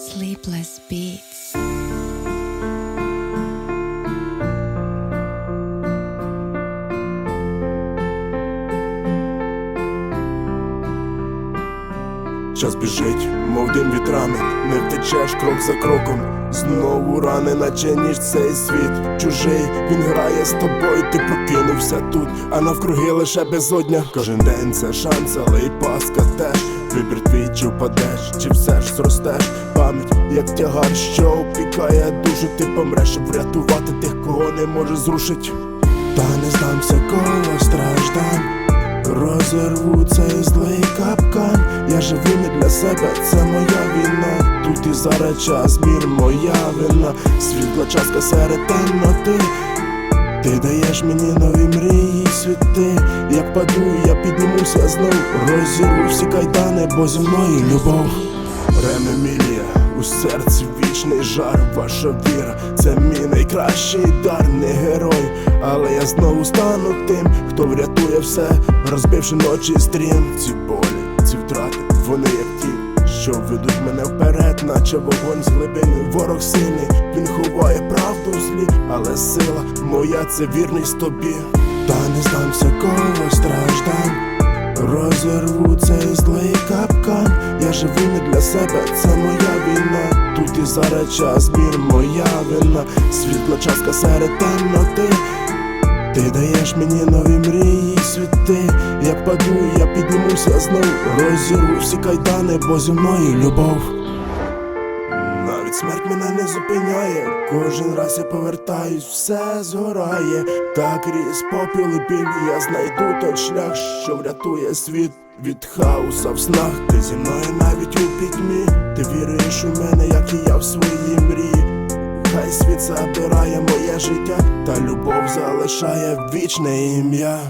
Sleepless Beats. Час біжить, мов дим від не втечеш крок за кроком. Знову рани, наче ніж цей світ чужий. Він грає з тобою, ти прокинувся тут, а навкруги лише безодня. Кожен день це шанс, але й паска теж. Вибір твій, чи впадеш, чи все ж зростеш. Пам'ять, як тягар, що опікає душу, ти помреш, щоб врятувати тих, кого не може зрушить. Та не здамся коло страждань. Розірву цей злий капкан. Я живу не для себе, це моя війна. Тут і зараз час, мір моя вина. Світла частка серед темноти. Ти даєш мені нові мрії, світи. Як паду, я піднімуся знов. Розірву всі кайдани, бо зі мною любов. Ремемілія, у серці вічний жар, ваша віра, це мій найкращий дар, не герой, але я знову стану тим, хто врятує все, розбивши ночі стрім. Ці болі, ці втрати, вони як ті, що ведуть мене вперед, наче вогонь з глибини. Ворог сильний, він ховає правду в злі, але сила моя це вірність тобі. Та не здамся коло страждань. Розірву цей злий капкан, я живу не для себе, це моя війна. Тут і зараз час, мір моя вина, світла частка серед темноти. Ти даєш мені нові мрії, світи. Як паду, я піднімуся знов. Розірву всі кайдани, бо зі мною любов. Навіть смерть мене не зупиняє. Кожен раз я повертаюсь, все згорає. Так різ попіл і біль, я знайду той шлях, що врятує світ від хаоса в снах. Ти зі мною навіть у пітьмі. Ти віриш у мене, як і я в свої мрії. Забирає моє життя, та любов залишає вічне ім'я.